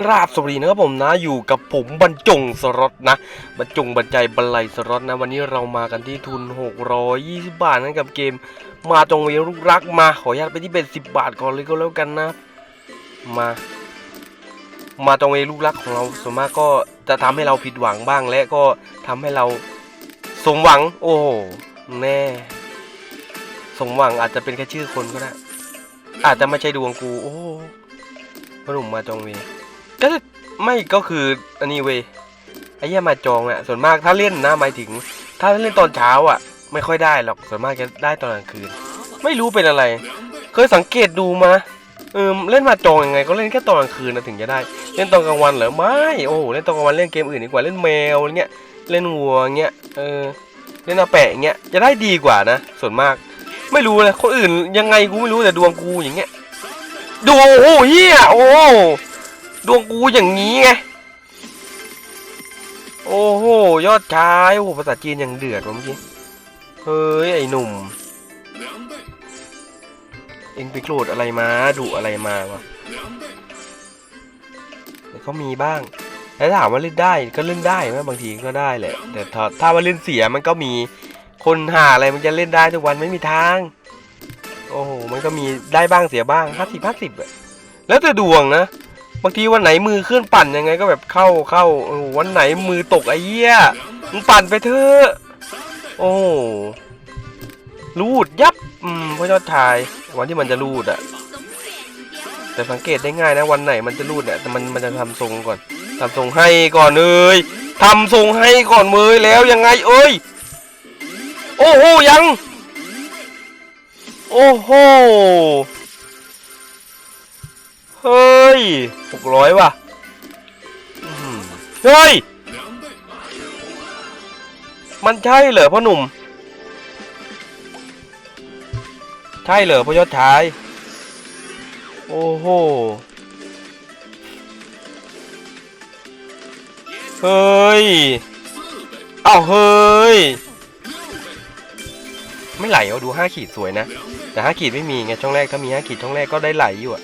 กราบสวัสดีนะครับผมนะอยู่กับผมบรรจงสรอตนะบรรจงบรรจัยบรรลัยสรอตนะ วันนี้เรามากันที่ทุน 620 บาทนะกับเกม มาจงเวรุกรักมาขออนุญาตไปที่เป็น10บาทก่อนเลยก็แล้วกันนะ มา มาจงเวรุกรักของเราส่วนมากก็จะทำให้เราผิดหวังบ้างและก็ทำให้เราสมหวัง โอ้แน่สมหวังอาจจะเป็นแค่ชื่อคนก็ได้อาจจะไม่ใช่ดวงกู โอ้ พ่อหนุ่มมาจองเวก็ไม่ก็คืออันนี้เวยไอ้เหี้ยมาจองอะส่วนมากถ้าเล่นนะหมายถึง ถ้าเล่นตอนเช้าอะไม่ค่อยได้หรอกส่วนมากจะได้ตอนกลางคืน ไม่รู้เป็นอะไร เคยสังเกตดูมาเออเล่นมาจองยังไงก็เล่นแค่ตอนกลางคืนนะถึงจะได้ เล่นตอนกลางวันเหรอไม่โอ้โหเล่นตอนกลางวันเล่นเกมอื่นดีกว่าเล่นแมวไรเงี้ยเล่นวัวเงี้ยเออเล่นอาแปะเงี้ยจะได้ดีกว่านะ ส่วนมาก ไม่รู้เลยคนอื่นยังไงกูไม่รู้แต่ดวงกูอย่างเงี้ย ดวงโอ้โหเฮียโอ้ดวงกูอย่างนี้ไงโอ้โหยอดชายโอ้โหภาษาจีนอย่างเดือดวะเมื่อกี้เฮ้ยไอ้หนุ่มเอ็งไปโกรธอะไรมาดุอะไรมาวะแต่ก็มีบ้างแต่ถามว่าเล่นได้ก็เล่นได้ไหมบางทีก็ได้แหละ แต่ถ้าถ้าว่าเล่นเสียมันก็มีคนหาอะไรมันจะเล่นได้ทุกวันไม่มีทาง โอ้โหมันก็มีได้บ้างเสียบ้างห้าสิบห้าสิบอะแล้วแต่ดวงนะบางทีวันไหนมือเคลื่อนปั่นยังไงก็แบบเข้าเข้าโอ้โหวันไหนมือตกไอ้เหี้ยมึงปั่นไปเถอะโอ้รูดยับอืมพ่อยอดชายวันที่มันจะรูดอะแต่สังเกตได้ง่ายนะวันไหนมันจะรูดเนี่ยแต่มันมันจะทำทรงก่อนทำทรงให้ก่อนเลยทำทรงให้ก่อนเมยแล้วยังไงเอ้ยโอ้โหยัง โอ้โห เฮ้ยหกร้อยว่ะเฮ้ย มันใช่เหรอพ่อหนุ่ม ใช่เหรอพ่อยอดชาย โอ้โห เฮ้ย เอ้าเฮ้ย ไม่ไหลเอาดูห้าขีดสวยนะ แต่ห้าขีดไม่มีไงช่องแรกถ้ามีห้าขีดช่องแรกก็ได้ไหลอยู่อะ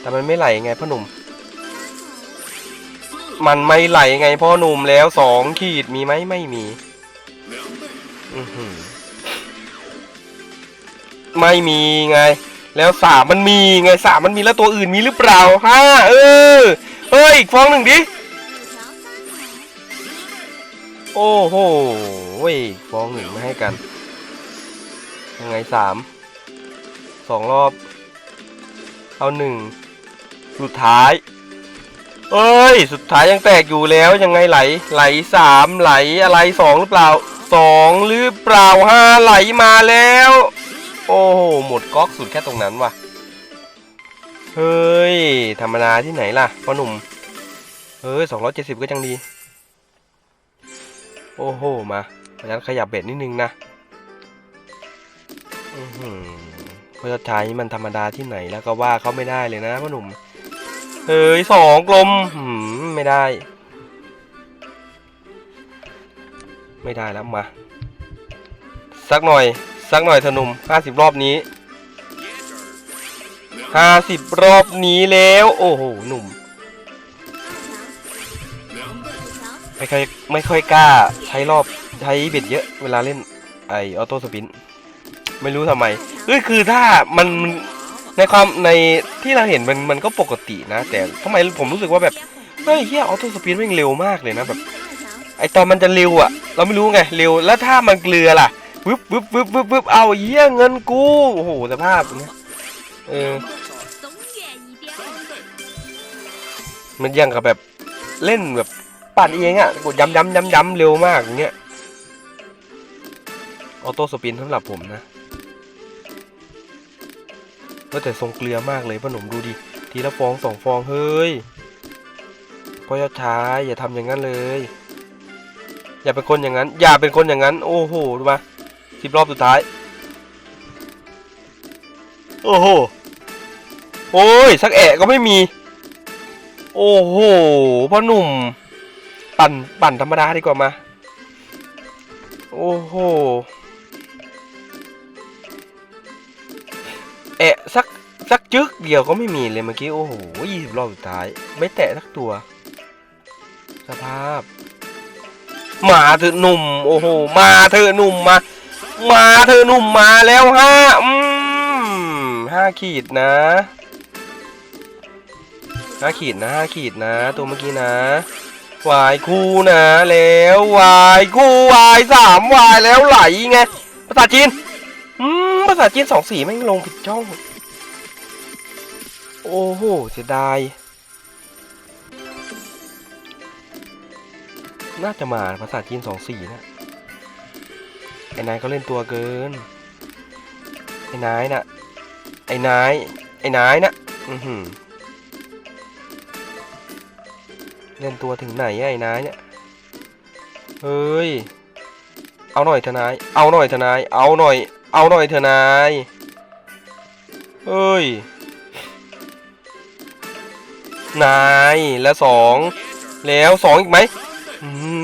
แต่มันไม่ไหลไงพ่อหนุ่ม มันไม่ไหลไงพ่อหนุ่มแล้วสองขีดมีไหมไม่มี อือหือไม่มีไง แล้วสามมันมีไงสามมันมีแล้วตัวอื่นมีหรือเปล่าห้าเออเฮ้ยอีกฟองหนึ่งดิโอ้โหเว้ยฟองหนึ่งม่ให้กัน ยังไงสามสองรอบ เอาหนึ่งสุดท้าย เอ้ย สุดท้ายยังแตกอยู่แล้วยังไงไหล ไหลสามไหลอะไรสองหรือเปล่าสองหรือเปล่าห้าไหลมาแล้ว โอ้โหหมดก๊อกสุดแค่ตรงนั้นว่ะ เฮ้ย ธรรมดาที่ไหนล่ะพ่อหนุ่มเฮ้ยสองร้อยเจ็ดสิบก็ยังดี โอ้โห มาเพราะฉะนั้นขยับเบ็ดนิดนึงนะ พระชายนี่มันธรรมดาที่ไหนแล้วก็ว่าเขาไม่ได้เลยนะพ่อหนุ่ม เฮ้ยสองกลมหืมไม่ได้ ไม่ได้แล้วมา สักหน่อย สักหน่อยเถอหนุ่มห้าสิบรอบนี้ห้าสิบรอบนี้แล้ว โอ้โหหนุ่ม ไม่ค่อยไม่ค่อยกล้าใช้รอบใช้เบ็ดเยอะเวลาเล่นไอออโต้สปิน ไม่รู้ทำไมเอ้ยคือถ้ามันในความในที่เราเห็นมันมันก็ปกตินะ แต่ทำไมผมรู้สึกว่าแบบเฮ้ยเฮียออโต้สปินม่งเร็วมากเลยนะแบบไอตอนมันจะเร็วอะเราไม่รู้ไงเร็วแล้วถ้ามันเกลือล่ะวึบวึบวึบวึบวึบเอาเฮียเงินกูโอ้โหสภาพเนี่ยเออมันยังกับแบบเล่นแบบปั่นเองอะกดย้ำย้ำย้ำย้ำเร็วมากอย่างเงี้ยออโต้สปินสำหรับผมนะ ก็แต่ทรงเกลือมากเลยพ่อหนุ่มดูดิ ทีละฟองสองฟองเฮ้ยพ่อยอดชายอย่าทำอย่างนั้นเลย อย่าเป็นคนอย่างนั้น อย่าเป็นคนอย่างนั้น โอ้โหดูมาสิบรอบสุดท้าย โอ้โห โอ้ยสักแอะก็ไม่มี โอ้โหพ่อหนุ่ม ปั่นปั่นธรรมดาดีกว่ามา โอ้โห แอะสักสักจึกเดียวก็ไม่มีเลยเมื่อกี้ โอ้โหยี่สิบรอบสุดท้าย ไม่แตะสักตัว สภาพ มาเถอหนุ่ม โอ้โห มาเถอหนุ่มมา มาเถอหนุ่มมาแล้วห้าอืมห้าขีดนะห้าขีดนะห้าขีดนะ ตัวเมื่อกี้นะวายคู่นะแล้ววายคู่วายสามวายแล้วไหลไงภาษาจีน ภาษาจีนสองสีแม่งลงผิดช่อง โอ้โหเสียดาย น่าจะมาภาษาจีนสองสีนะไอ้นายเขาเล่นตัวเกิน ไอ้นายน่ะ ไอ้นาย ไอ้นายน่ะ อือหือเล่นตัวถึงไหนไอ้นายเนี่ย เฮ้ย เอาหน่อยเถอะนาย เอาหน่อยเถอะนาย เอาหน่อย เอาหน่อยเถอะนายเฮ้ย นายแล้วสองแล้วสองอีกไหม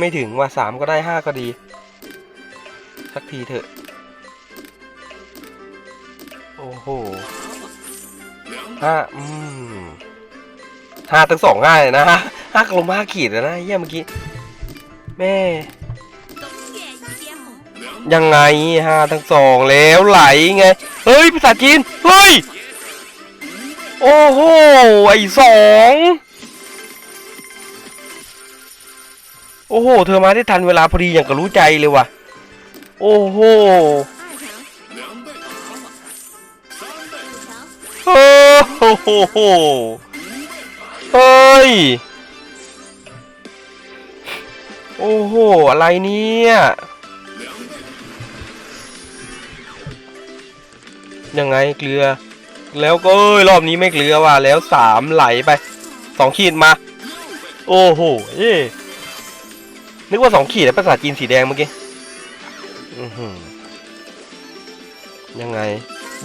ไม่ถึงว่าสามก็ได้ห้าก็ดี สักทีเถอะ โอ้โหห้าอืมห้าตั้งสองง่ายนะห้ากลมห้าขีดนะเยี่ยมเมื่อกี้ แม่ ยังไงฮะทั้งสองแล้วไหลไง เฮ้ยภาษาจีน เฮ้ย โอ้โห ไอสอง โอ้โห เธอมาได้ทันเวลาพอดีอย่างกับรู้ใจเลยว่ะ โอ้โห โอ้โห เฮ้ย โอ้โห อะไรเนี่ย ยังไงเกลือ แล้วก็อ้ยรอบนี้ไม่เกลือว่ะแล้วสามไหลไปสองขีดมา โอ้โหเอ๊นึกว่าสองขีดแล้วภาษาจีนสีแดงเมื่อกี้ยังไง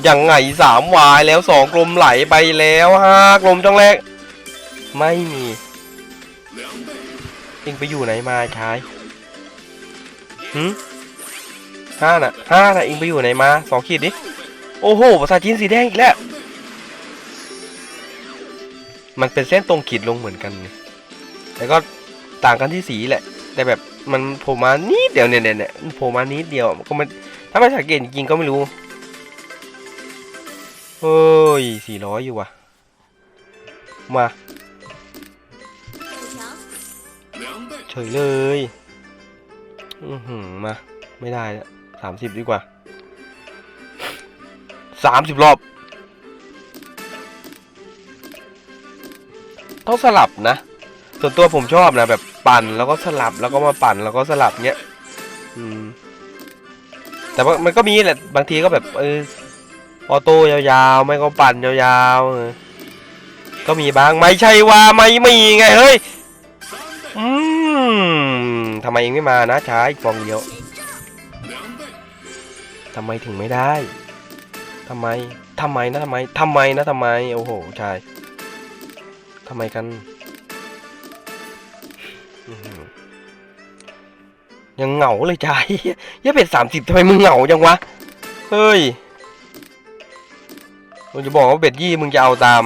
ยังไงสามวายแล้วสองกลมไหลไปแล้วห้ากลมช่องแรก ไม่มีเองไปอยู่ไหนมาชายหืมห้าน่ะห้าน่ะเองไปอยู่ไหนมาสองขีดดิ โอ้โหภาษาจีนสีแดงอีกแล้ว มันเป็นเส้นตรงขีดลงเหมือนกันแต่ก็ต่างกันที่สีแหละ แต่แบบมันโผล่มานิดเดียวเนี่ยเนี่ยเนี่ยโผล่มานิดเดียวก็มันถ้าไม่สังเกตจริงก็ไม่รู้เฮ้ยสี่ร้อยอยู่ว่ะ มา，เฉยเลย อือหือมา ไม่ได้สามสิบดีกว่า สามสิบรอบ ต้องสลับนะ ส่วนตัวผมชอบนะ แบบปั่นแล้วก็สลับแล้วก็มาปั่นแล้วก็สลับเงี้ย อืม แต่ว่ามันก็มีแหละ บางทีก็แบบ เออออโต้ยาวๆ ไม่ก็ปั่นยาวๆ ก็มีบ้าง ไม่ใช่ว่าไม่มีไง เฮ้ย อืมทำไมเองไม่มานะช้าอีกฟองเดียวทำไมถึงไม่ได้ ทำไม ทำไมนะทำไม ทำไมนะทำไม โอ้โห ชาย ทำไมกัน ยังเหงาเลยชายยังเป็นสามสิบทำไมมึงเหงาจังวะ เฮ้ยมึงจะบอกว่าเบ็ดยี่มึงจะเอาตาม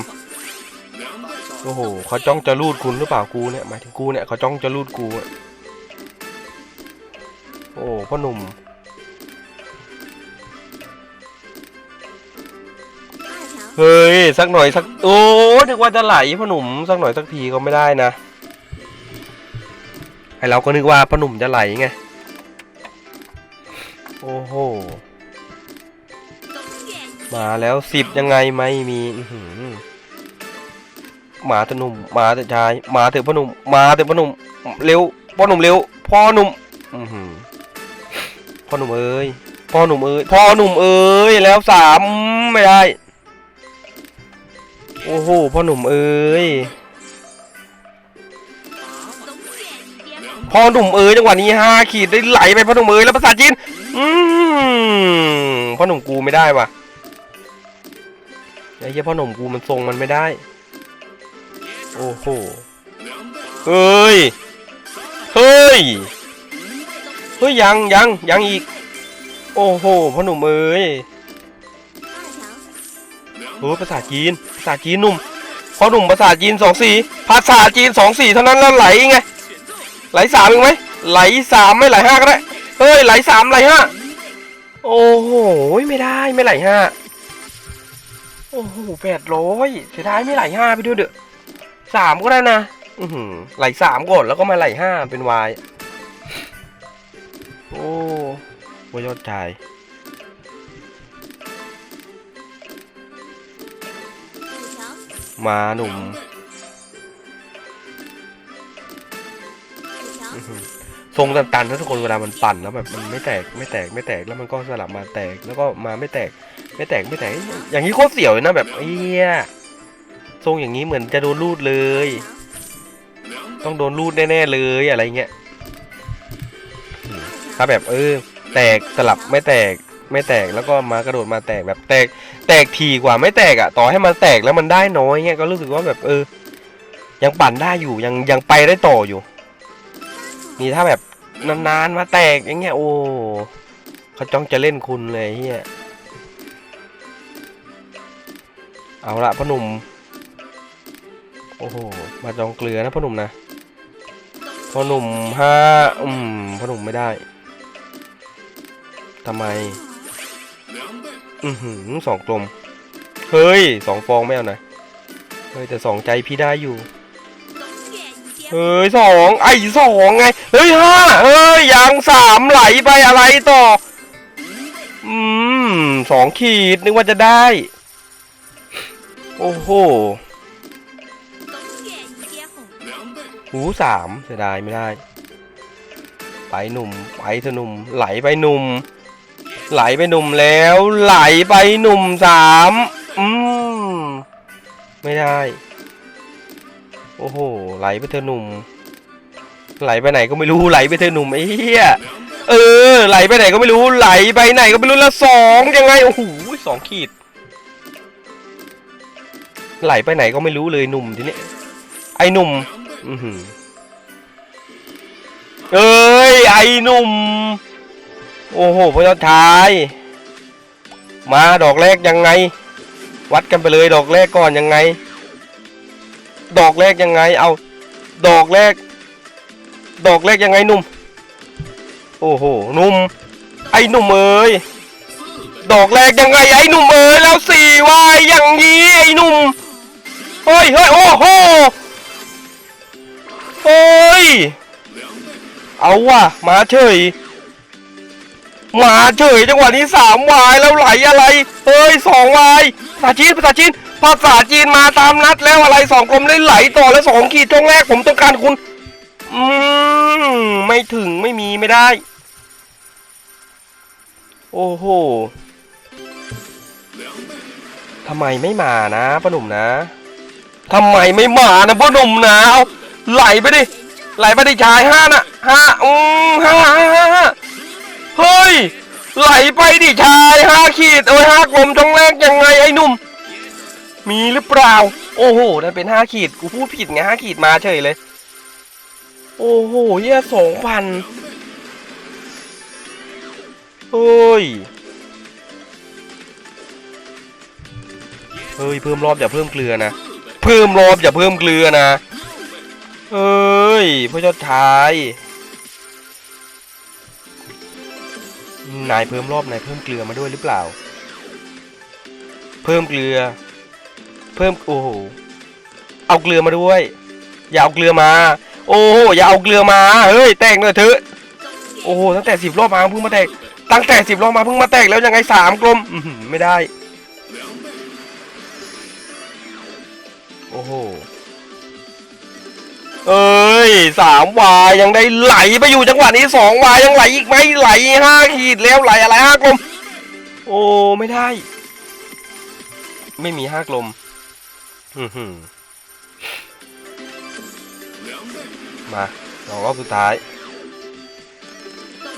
โอ้โหเขาจ้องจะรูดคุณหรือเปล่ากูเนี่ยหมายถึงกูเนี่ยเขาจ้องจะรูดกู โอ้พ่อหนุ่ม เฮ้ยสักหน่อยสักโอ้ถึงว่าจะไหลพ่อหนุ่มสักหน่อยสักทีก็ไม่ได้นะไอเราก็นึกว่าพ่อหนุ่มจะไหลไงโอ้โหมาแล้วสิบยังไงไม่มีหมาเถอะหนุ่มมาเถอะชายมาเถอะพ่อหนุ่มมาเถอะพ่อหนุ่มเร็วพ่อหนุ่มเร็วพ่อหนุ่มพ่อหนุ่มเอ้ยพ่อหนุ่มเอ้ยพ่อหนุ่มเอ้ยแล้วสามไม่ได้ โอ้โห พ่อหนุ่มเอ้ย พ่อหนุ่มเอ้ยจังหวะนี้ห้าขีดได้ไหลไปพ่อหนุ่มเอ้ยแล้วภาษาจีน อืมพ่อหนุ่มกูไม่ได้ว่ะไอ้เหี้ยพ่อหนุ่มกูมันทรงมันไม่ได้ โอ้โหเอ้ย เฮ้ย เฮ้ยยังยังยังอีก โอ้โหพ่อหนุ่มเอ้ยเอ้ภาษาจีน ษาจีนหนุ่มพอหนุ่มภาษาจีนสองสี่ภาษาจีนสองสี่เท่านั้นแล้วไหลไงไหลสามอีกไหมไหลสามไม่ไหลห้าก็ได้เฮ้ยไหลสามไหลห้าโอ้โหไม่ได้ไม่ไหลห้าโอ้โหแปดร้อยเสียดายไม่ไหลห้าไปด้วยเด้อสามก็ได้นะอือไหลสามก่อนแล้วก็มาไหลห้าเป็นวายโอ้ว่ายอดชา มาหนุ่ม五条อื้อหือทรงตันๆถ้าทุกคนเวลามันปั่นแล้วแบบมันไม่แตกไม่แตกไม่แตกแล้วมันก็สลับมาแตกแล้วก็มาไม่แตก ไม่แตกไม่แตก อย่างนี้โคตรเสียวเลยนะแบบเอี้ยทรงอย่างนี้เหมือนจะโดนรูดเลย ต้องโดนรูดแน่ๆเลยอะไรเงี้ยอืมถ้าแบบเออ แตกสลับไม่แตก ไม่แตกแล้วก็มากระโดดมาแตกแบบแตก แตกทีกว่าไม่แตกอะต่อให้มันแตกแล้วมันได้น้อยเงี้ยก็รู้สึกว่าแบบเออ ยังปั่นได้อยู่ยังยังไปได้ต่ออยู่ นี่ถ้าแบบนานๆมาแตกอย่างเงี้ยโอ้เขาจ้องจะเล่นคุณเลยเฮียเอาละพ่อหนุ่ม โอ้โห มาจองเกลือนะพ่อหนุ่มนะพ่อหนุ่มห้าอืมพ่อหนุ่มไม่ได้ทำไม อือหือสองกลม เฮ้ยสองฟองไม่เอาหน่เฮ้ยแต่สองใจพี่ได้อยู่ เฮ้ยสองไอสองไง เฮ้ยห้าเฮ้ยยางสามไหลไปอะไรต่อ อืมสองขีดนึกว่าจะได้ โอ้โหหูสามเสียดายไม่ได้ ไปหนุ่ม ไปเถอะหนุ่มไหลไปหนุ่ม ไหลไปหนุ่มแล้ว ไหลไปหนุ่มสามอืมไม่ได้ โอ้โห ไหลไปเถอหนุ่ม ไหลไปไหนก็ไม่รู้ไหลไปเถอหนุ่มไอ้เหี้ยเออ ไหลไปไหนก็ไม่รู้ไหลไปไหนก็ไม่รู้แล้วสองยังไงโอ้โหสองขีด ไหลไปไหนก็ไม่รู้เลยหนุ่มทีนี้ไอ้หนุ่มอือหือเอ้ยไอ้หนุ่ม โอ้โหพระเจ้าชาย มาดอกแรกยังไง วัดกันไปเลยดอกแรกก่อนยังไง ดอกแรกยังไง เอา ดอกแรก ดอกแรกยังไงนุ่ม โอ้โหหนุ่ม ไอ้หนุ่มเอ้ยดอกแรกยังไงไอ้หนุ่มเอ้ยแล้วสี่วายอย่างนี้ไอ้หนุ่มเฮ้ยเฮ้ยโอ้โหเฮ้ยเอาว่ะมาเฉย มาเฉยจังหวะนี้สามวายแล้วไหลอะไรเฮ้ยสองวายภาษาจีนภาษาจีนภาษาจีนมาตามนัดแล้วอะไรสองกลมได้ไหลต่อแล้วสองขีดตรงแรกผมต้องการคุณอืมไม่ถึงไม่มีไม่ได้ โอ้โหทำไมไม่มานะป้าหนุ่มนะทำไมไม่มานะป้าหนุ่มนะเอาไหลไปดิไหลไปดิชายห้าน่ะห้าอืมห้าห้าห้า เฮ้ย ไหลไปดิชายห้าขีดเอ้ยห้ากลมช่องแรกยังไงไอ้หนุ่ม มีหรือเปล่า โอ้โหนั่นเป็นห้าขีด กูพูดผิดไงห้าขีดมาเฉยเลย โอ้โหเหี้ยสองพันเฮ้ย เฮ้ย เพิ่มรอบอย่าเพิ่มเกลือนะ เพิ่มรอบอย่าเพิ่มเกลือนะเอ้ยพระเจ้าชาย นายเพิ่มรอบนายเพิ่มเกลือมาด้วยหรือเปล่า เพิ่มเกลือ เพิ่มโอ้โหเอาเกลือมาด้วย อย่าเอาเกลือมา โอ้โหอย่าเอาเกลือมาเฮ้ยแตกหน่อยเถอะโอ้โหตั้งแต่สิบรอบมาเพิ่งมาแตกตั้งแต่สิบรอบมาเพิ่งมาแตกแล้วยังไงสามกลมไม่ได้ โอ้โห เอ้ยสามวายยังได้ไหลไปอยู่จังหวะนี้สองวายยังไหลอีกไหมไหลห้าขีดแล้วไหลอะไรห้ากลม โอ้ไม่ได้ ไม่มีห้ากลมมาสองรอบสุดท้าย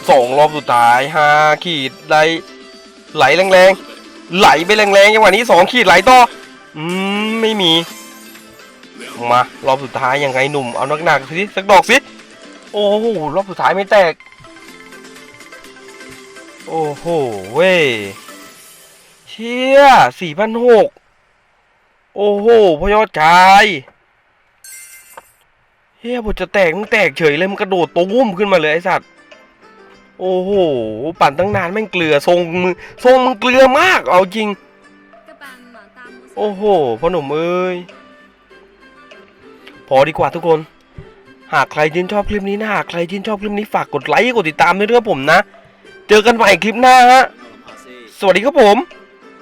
สองรอบสุดท้ายห้าขีดได้ไหลแรงๆไหลไปแรงๆจังหวะนี้สองขีดไหลต่ออืมไม่มี มารอบสุดท้ายยังไงหนุ่มเอาหนักๆสิสักดอกสิโอ้โหรอบสุดท้ายไม่แตก โอ้โหเว้ยเชี่ยสี่พันหกโอ้โหพยอดกายเฮียบทจะแตกมันแตกเฉยเลยมันกระโดดตุ้มขึ้นมาเลยไอสัตว์โอ้โหปั่นตั้งนานแม่งเกลือทรงมือทรงมึงเกลือมากเอาจริง โอ้โหพ่อหนุ่มเอ้ย พอดีกว่าทุกคน หากใครชื่นชอบคลิปนี้นะหากใครชื่นชอบคลิปนี้ฝากกดไลค์กดติดตามด้วยนะครับผมนะ เจอกันใหม่คลิปหน้าฮะสวัสดีครับผม